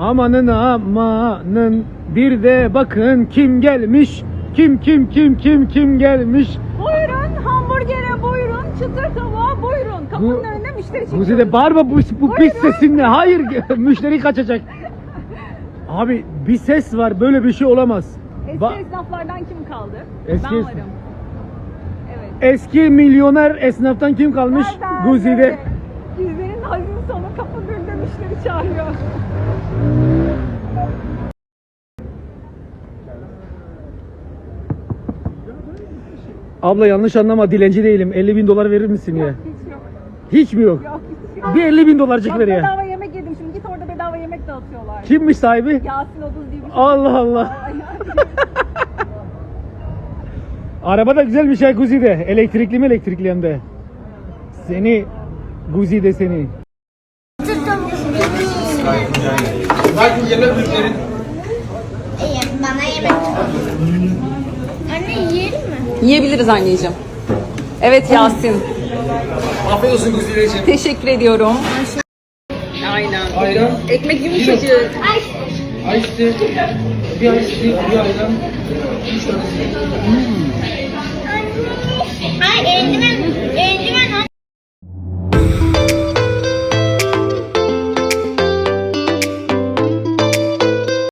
Amanın amanın bir de bakın kim gelmiş. Kim kim kim kim kim gelmiş. Buyurun hamburgere buyurun, çıtır tavuğa buyurun. Kapının Bu- önünde müşteri çekiyorum. Guzide bağırma bu, bu pis sesinle. Hayır müşteri kaçacak. Abi bir ses var böyle bir şey olamaz. Eski Ba- esnaflardan kim kaldı? Eski ben esnaf- varım. Evet. Eski milyoner esnaftan kim kalmış? Nereden? Guzide. Evet. Güzenin hazin sonu kapının müşteri çağırıyor. Abla yanlış anlama dilenci değilim. 50 bin dolar verir misin ya? Hiç yok. Hiç mi yok? Yok hiç yok. Bir 50 bin dolarcık ver ya. bedava yemek yedim şimdi git orada bedava yemek dağıtıyorlar. Kimmiş sahibi? Yasin Oduz diye bir şey. Allah Allah. Araba da güzelmiş ha Guzi'de. Elektrikli mi elektrikli hem de. Seni Guzi'de seni. İyi, bana yemek. Anne yiyelim mi? Yiyebiliriz anneciğim. Evet Yasin. Afiyet olsun Guzi'deciğim. Teşekkür ediyorum. Aynen. Ayran. Ekmek yumuşacık. Ay, Ice tea. Bir ice tea, bir ayran. Üç tane. ay